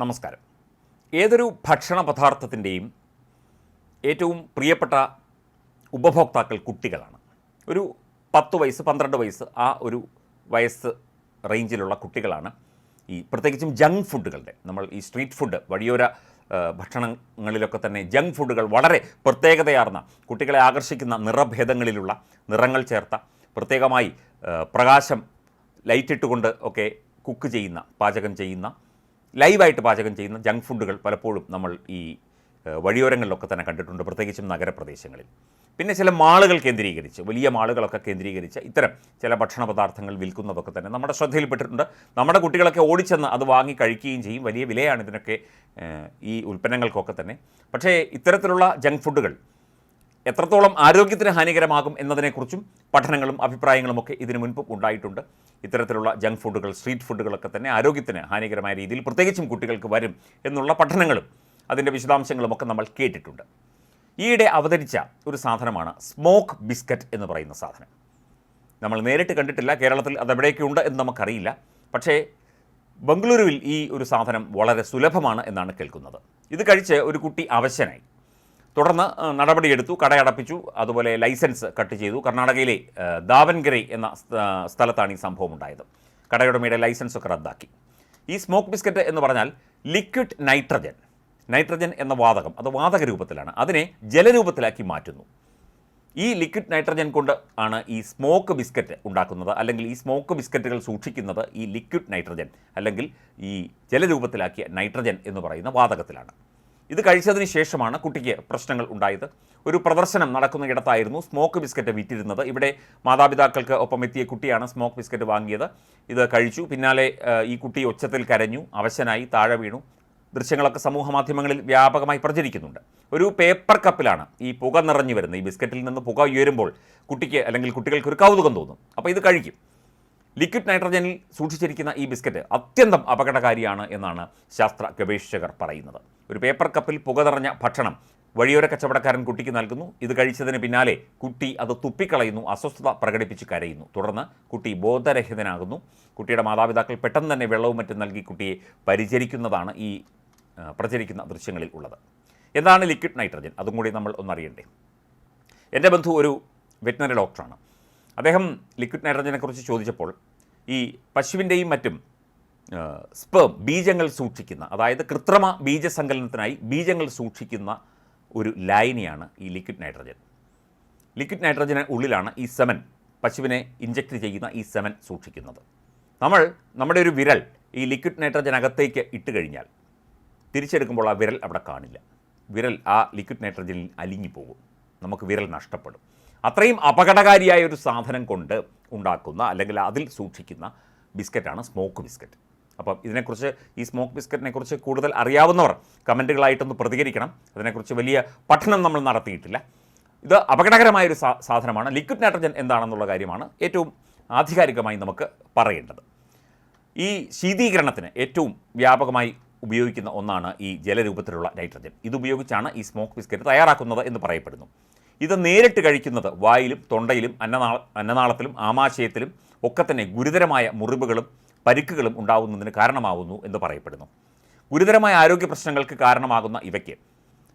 നമസ്കാരം. ഏതൊരു ഭക്ഷണ പദാർത്ഥത്തിന്റെയും ഏറ്റവും പ്രിയപ്പെട്ട ഉപഭോക്താക്കൾ കുട്ടികളാണ്. ഒരു പത്ത് വയസ്സ് പന്ത്രണ്ട് വയസ്സ് ആ ഒരു വയസ്സ് റേഞ്ചിലുള്ള കുട്ടികളാണ്. ഈ പ്രത്യേകിച്ചും ജങ്ക് ഫുഡുകളുടെ നമ്മൾ ഈ സ്ട്രീറ്റ് ഫുഡ് വഴിയോര ഭക്ഷണങ്ങളിലൊക്കെ തന്നെ ജങ്ക് ഫുഡുകൾ വളരെ പ്രത്യേകതയാർന്ന കുട്ടികളെ ആകർഷിക്കുന്ന നിറഭേദങ്ങളിലുള്ള നിറങ്ങൾ ചേർത്ത പ്രത്യേകമായി പ്രകാശം ലൈറ്റിട്ടുകൊണ്ട് ഒക്കെ കുക്ക് ചെയ്യുന്ന പാചകം ചെയ്യുന്ന ലൈവായിട്ട് പാചകം ചെയ്യുന്ന ജങ്ക് ഫുഡുകൾ പലപ്പോഴും നമ്മൾ ഈ വഴിയോരങ്ങളിലൊക്കെ തന്നെ കണ്ടിട്ടുണ്ട് പ്രത്യേകിച്ചും നഗരപ്രദേശങ്ങളിൽ. പിന്നെ ചില മാളുകൾ കേന്ദ്രീകരിച്ച് വലിയ മാളുകളൊക്കെ കേന്ദ്രീകരിച്ച് ഇത്തരം ചില ഭക്ഷണ പദാർത്ഥങ്ങൾ വിൽക്കുന്നതൊക്കെ തന്നെ നമ്മുടെ ശ്രദ്ധയിൽപ്പെട്ടിട്ടുണ്ട്. നമ്മുടെ കുട്ടികളൊക്കെ ഓടിച്ചെന്ന് അത് വാങ്ങി കഴിക്കുകയും ചെയ്യും. വലിയ വിലയാണ് ഇതിനൊക്കെ ഈ ഉൽപ്പന്നങ്ങൾക്കൊക്കെ തന്നെ. പക്ഷേ ഇത്തരത്തിലുള്ള ജങ്ക് ഫുഡുകൾ എത്രത്തോളം ആരോഗ്യത്തിന് ഹാനികരമാകും എന്നതിനെക്കുറിച്ചും പഠനങ്ങളും അഭിപ്രായങ്ങളും ഒക്കെ ഇതിനു മുൻപ് ഉണ്ടായിട്ടുണ്ട്. ഇത്തരത്തിലുള്ള ജങ്ക് ഫുഡുകൾ സ്ട്രീറ്റ് ഫുഡുകളൊക്കെ തന്നെ ആരോഗ്യത്തിന് ഹാനികരമായ രീതിയിൽ പ്രത്യേകിച്ചും കുട്ടികൾക്ക് വരും എന്നുള്ള പഠനങ്ങളും അതിന്റെ വിശദാംശങ്ങളും ഒക്കെ നമ്മൾ കേട്ടിട്ടുണ്ട്. ഈയിടെ അവതരിച്ച ഒരു സാധനമാണ് സ്മോക്ക് ബിസ്ക്കറ്റ് എന്ന് പറയുന്ന സാധനം. നമ്മൾ നേരിട്ട് കണ്ടിട്ടില്ല കേരളത്തിൽ അതെവിടെയൊക്കെയുണ്ട് എന്ന് നമുക്കറിയില്ല. പക്ഷേ ബംഗളൂരുവിൽ ഈ ഒരു സാധനം വളരെ സുലഭമാണ് എന്നാണ് കേൾക്കുന്നത്. ഇത് കഴിച്ച് ഒരു കുട്ടി അവശനായി. തുടർന്ന് നടപടിയെടുത്തു കടയടപ്പിച്ചു. അതുപോലെ ലൈസൻസ് കട്ട് ചെയ്തു. കർണാടകയിലെ ദാവൻഗിരി എന്ന സ്ഥ- സ്ഥലത്താണ് ഈ സംഭവം ഉണ്ടായത്. കടയുടമയുടെ ലൈസൻസ് ഒക്കെ റദ്ദാക്കി. ഈ സ്മോക്ക് ബിസ്ക്കറ്റ് എന്ന് പറഞ്ഞാൽ ലിക്വിഡ് നൈട്രജൻ നൈട്രജൻ എന്ന വാതകം അത് വാതക രൂപത്തിലാണ്. അതിനെ ജലരൂപത്തിലാക്കി മാറ്റുന്നു. ഈ ലിക്വിഡ് നൈട്രജൻ കൊണ്ട് ആണ് ഈ സ്മോക്ക് ബിസ്ക്കറ്റ് ഉണ്ടാക്കുന്നത്. അല്ലെങ്കിൽ ഈ സ്മോക്ക് ബിസ്ക്കറ്റുകൾ സൂക്ഷിക്കുന്നത് ഈ ലിക്വിഡ് നൈട്രജൻ അല്ലെങ്കിൽ ഈ ജലരൂപത്തിലാക്കിയ നൈട്രജൻ എന്ന് പറയുന്ന വാതകത്തിലാണ്. ഇത് കഴിച്ചതിന് ശേഷമാണ് കുട്ടിക്ക് പ്രശ്നങ്ങൾ ഉണ്ടായത്. ഒരു പ്രദർശനം നടക്കുന്ന ഇടത്തായിരുന്നു സ്മോക്ക് ബിസ്ക്കറ്റ് വിറ്റിരുന്നത്. ഇവിടെ മാതാപിതാക്കൾക്ക് ഒപ്പം എത്തിയ കുട്ടിയാണ് സ്മോക്ക് ബിസ്ക്കറ്റ് വാങ്ങിയത്. ഇത് കഴിച്ചു. പിന്നാലെ ഈ കുട്ടി ഒച്ചത്തിൽ കരഞ്ഞു അവശനായി താഴെ വീണു. ദൃശ്യങ്ങളൊക്കെ സമൂഹ മാധ്യമങ്ങളിൽ വ്യാപകമായി പ്രചരിക്കുന്നുണ്ട്. ഒരു പേപ്പർ കപ്പിലാണ് ഈ പുക നിറഞ്ഞു വരുന്നത്. ഈ ബിസ്ക്കറ്റിൽ നിന്ന് പുക ഉയരുമ്പോൾ കുട്ടിക്ക് അല്ലെങ്കിൽ കുട്ടികൾക്ക് ഒരു കൗതുകം തോന്നും. അപ്പോൾ ഇത് കഴിക്കും. ലിക്വിഡ് നൈട്രജനിൽ സൂക്ഷിച്ചിരിക്കുന്ന ഈ ബിസ്ക്കറ്റ് അത്യന്തം അപകടകാരിയാണ് എന്നാണ് ശാസ്ത്ര ഗവേഷകർ പറയുന്നത്. ഒരു പേപ്പർ കപ്പിൽ പുക നിറഞ്ഞ ഭക്ഷണം വഴിയോര കച്ചവടക്കാരൻ കുട്ടിക്ക് നൽകുന്നു. ഇത് കഴിച്ചതിന് പിന്നാലെ കുട്ടി അത് തുപ്പിക്കളയുന്നു അസ്വസ്ഥത പ്രകടിപ്പിച്ച് കരയുന്നു. തുടർന്ന് കുട്ടി ബോധരഹിതനാകുന്നു. കുട്ടിയുടെ മാതാപിതാക്കൾ പെട്ടെന്ന് തന്നെ വെള്ളവും മറ്റും നൽകി കുട്ടിയെ പരിചരിക്കുന്നതാണ് ഈ പ്രചരിക്കുന്ന ദൃശ്യങ്ങളിൽ ഉള്ളത്. എന്താണ് ലിക്വിഡ് നൈട്രജൻ? അതും കൂടി നമ്മൾ ഒന്നറിയണ്ടേ. എന്റെ ബന്ധു ഒരു വെറ്റിനറി ഡോക്ടറാണ്. അദ്ദേഹം ലിക്വിഡ് നൈട്രജനെ കുറിച്ച് ചോദിച്ചപ്പോൾ ഈ പശുവിന്റെയും മറ്റും സ്പേം ബീജങ്ങൾ സൂക്ഷിക്കുന്ന അതായത് കൃത്രിമ ബീജസങ്കലനത്തിനായി ബീജങ്ങൾ സൂക്ഷിക്കുന്ന ഒരു ലൈനിയാണ് ഈ ലിക്വിഡ് നൈട്രജൻ. ലിക്വിഡ് നൈട്രജന് ഉള്ളിലാണ് ഈ സെമൻ പശുവിനെ ഇഞ്ചക്ട് ചെയ്യുന്ന ഈ സെമൻ സൂക്ഷിക്കുന്നത്. നമ്മൾ നമ്മുടെ ഒരു വിരൽ ഈ ലിക്വിഡ് നൈട്രജൻ അകത്തേക്ക് ഇട്ട് കഴിഞ്ഞാൽ തിരിച്ചെടുക്കുമ്പോൾ ആ വിരൽ അവിടെ കാണില്ല. വിരൽ ആ ലിക്വിഡ് നൈട്രജനിൽ അലിഞ്ഞു പോകും. നമുക്ക് വിരൽ നഷ്ടപ്പെടും. അത്രയും അപകടകാരിയായ ഒരു സാധനം കൊണ്ട് ഉണ്ടാക്കുന്ന അല്ലെങ്കിൽ അതിൽ സൂക്ഷിക്കുന്ന ബിസ്ക്കറ്റാണ് സ്മോക്ക് ബിസ്ക്കറ്റ്. അപ്പം ഇതിനെക്കുറിച്ച് ഈ സ്മോക്ക് ബിസ്ക്കറ്റിനെക്കുറിച്ച് കൂടുതൽ അറിയാവുന്നവർ കമന്റുകളായിട്ടൊന്ന് പ്രതികരിക്കണം. അതിനെക്കുറിച്ച് വലിയ പഠനം നമ്മൾ നടത്തിയിട്ടില്ല. ഇത് അപകടകരമായ ഒരു സാ സാധനമാണ്. ലിക്വിഡ് നൈട്രജൻ എന്താണെന്നുള്ള കാര്യമാണ് ഏറ്റവും ആധികാരികമായി നമുക്ക് പറയേണ്ടത്. ഈ ശീതീകരണത്തിന് ഏറ്റവും വ്യാപകമായി ഉപയോഗിക്കുന്ന ഒന്നാണ് ഈ ജലരൂപത്തിലുള്ള നൈട്രജൻ. ഇതുപയോഗിച്ചാണ് ഈ സ്മോക്ക് ബിസ്ക്കറ്റ് തയ്യാറാക്കുന്നത് എന്ന് പറയപ്പെടുന്നു. ഇത് നേരിട്ട് കഴിക്കുന്നത് വായിലും തൊണ്ടയിലും അന്നനാള അന്നനാളത്തിലും ആമാശയത്തിലും ഒക്കെ തന്നെ ഗുരുതരമായ മുറിവുകളും പരിക്കുകളും ഉണ്ടാകുന്നതിന് കാരണമാകുന്നു എന്ന് പറയപ്പെടുന്നു. ഗുരുതരമായ ആരോഗ്യ പ്രശ്നങ്ങൾക്ക് കാരണമാകുന്ന ഇവയ്ക്ക്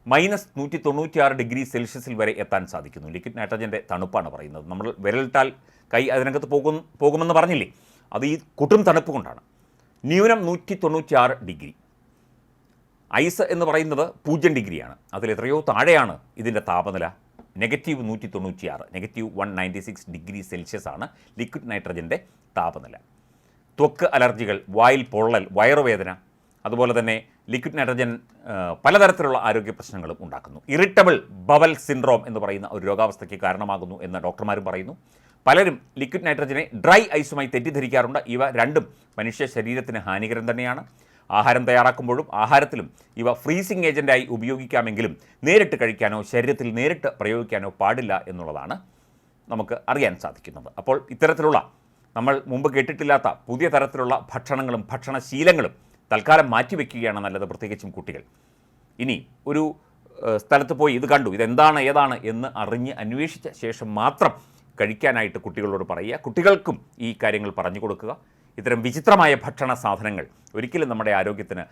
മൈനസ് നൂറ്റി തൊണ്ണൂറ്റിയാറ് ഡിഗ്രി സെൽഷ്യസിൽ വരെ എത്താൻ സാധിക്കുന്നു. ലിക്വിഡ് നൈട്രജന്റെ തണുപ്പാണ് പറയുന്നത്. നമ്മൾ വിരലിട്ടാൽ കൈ അതിനകത്ത് പോകും പോകുമെന്ന് പറഞ്ഞില്ലേ? അത് ഈ കുട്ടും തണുപ്പ് കൊണ്ടാണ്. ന്യൂനം നൂറ്റി തൊണ്ണൂറ്റിയാറ് ഡിഗ്രി ഐസ് എന്ന് പറയുന്നത് പൂജ്യം ഡിഗ്രിയാണ് അതിൽ എത്രയോ താഴെയാണ് ഇതിന്റെ താപനില. നെഗറ്റീവ് നൂറ്റി തൊണ്ണൂറ്റിയാറ് negative one ninety six degree celsius ആണ് ലിക്വിഡ് നൈട്രജന്റെ താപനില. ത്വക്ക് അലർജികൾ വായിൽ പൊള്ളൽ വയറുവേദന അതുപോലെ തന്നെ ലിക്വിഡ് നൈട്രജൻ പലതരത്തിലുള്ള ആരോഗ്യ പ്രശ്നങ്ങളും ഉണ്ടാക്കുന്നു. ഇറിറ്റബിൾ ബവൽ സിൻഡ്രോം എന്ന് പറയുന്ന ഒരു രോഗാവസ്ഥയ്ക്ക് കാരണമാകുന്നു എന്ന് ഡോക്ടർമാരും പറയുന്നു. പലരും ലിക്വിഡ് നൈട്രജനെ ഡ്രൈ ഐസുമായി തെറ്റിദ്ധരിക്കാറുണ്ട്. ഇവ രണ്ടും മനുഷ്യ ശരീരത്തിന് ഹാനികരം തന്നെയാണ്. ആഹാരം തയ്യാറാക്കുമ്പോഴും ആഹാരത്തിലും ഇവ ഫ്രീസിംഗ് ഏജന്റായി ഉപയോഗിക്കാമെങ്കിലും നേരിട്ട് കഴിക്കാനോ ശരീരത്തിൽ നേരിട്ട് പ്രയോഗിക്കാനോ പാടില്ല എന്നുള്ളതാണ് നമുക്ക് അറിയാൻ സാധിക്കുന്നത്. അപ്പോൾ ഇത്തരത്തിലുള്ള നമ്മൾ മുമ്പ് കേട്ടിട്ടില്ലാത്ത പുതിയ തരത്തിലുള്ള ഭക്ഷണങ്ങളും ഭക്ഷണശീലങ്ങളും തൽക്കാലം മാറ്റിവെക്കുകയാണ് നല്ലത് പ്രത്യേകിച്ചും കുട്ടികൾ. ഇനി ഒരു സ്ഥലത്ത് പോയി ഇത് കണ്ടു ഇതെന്താണ് ഏതാണ് എന്ന് അറിഞ്ഞ് അന്വേഷിച്ച ശേഷം മാത്രം കഴിക്കാനായിട്ട് കുട്ടികളോട് പറയുക. കുട്ടികൾക്കും ഈ കാര്യങ്ങൾ പറഞ്ഞു കൊടുക്കുക. ഇത്തരം വിചിത്രമായ ഭക്ഷണ സാധനങ്ങൾ ഒരിക്കലും നമ്മുടെ ആരോഗ്യത്തിന്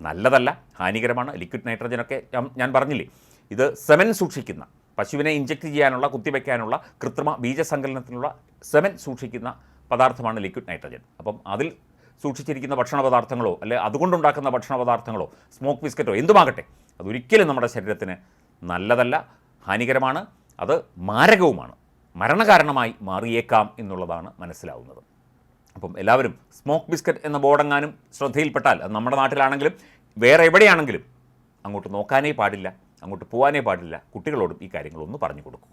നല്ലതല്ല ഹാനികരമാണ്. ലിക്വിഡ് നൈട്രജനൊക്കെ ഞാൻ- പറഞ്ഞില്ലേ ഇത് സെമൻ സൂക്ഷിക്കുന്ന പശുവിനെ ഇഞ്ചക്ട് ചെയ്യാനുള്ള കുത്തിവെക്കാനുള്ള കൃത്രിമ ബീജസങ്കലനത്തിനുള്ള സെമൻ സൂക്ഷിക്കുന്ന പദാർത്ഥമാണ് ലിക്വിഡ് നൈട്രജൻ. അപ്പം അതിൽ സൂക്ഷിച്ചിരിക്കുന്ന ഭക്ഷണ പദാർത്ഥങ്ങളോ അല്ലെ അതുകൊണ്ടുണ്ടാക്കുന്ന ഭക്ഷണ പദാർത്ഥങ്ങളോ സ്മോക്ക് ബിസ്ക്കറ്റോ എന്തുമാകട്ടെ അതൊരിക്കലും നമ്മുടെ ശരീരത്തിന് നല്ലതല്ല ഹാനികരമാണ് അത് മാരകവുമാണ് മരണകാരണമായി മാറിയേക്കാം എന്നുള്ളതാണ് മനസ്സിലാവുന്നത്. അപ്പം എല്ലാവരും സ്മോക്ക് ബിസ്ക്കറ്റ് എന്ന ബോർഡെങ്ങാനും ശ്രദ്ധയിൽപ്പെട്ടാൽ അത് നമ്മുടെ നാട്ടിലാണെങ്കിലും വേറെ എവിടെയാണെങ്കിലും അങ്ങോട്ട് നോക്കാനേ പാടില്ല അങ്ങോട്ട് പോകാനേ പാടില്ല കുട്ടികളോടും ഈ കാര്യങ്ങളൊന്ന് പറഞ്ഞു കൊടുക്കുക.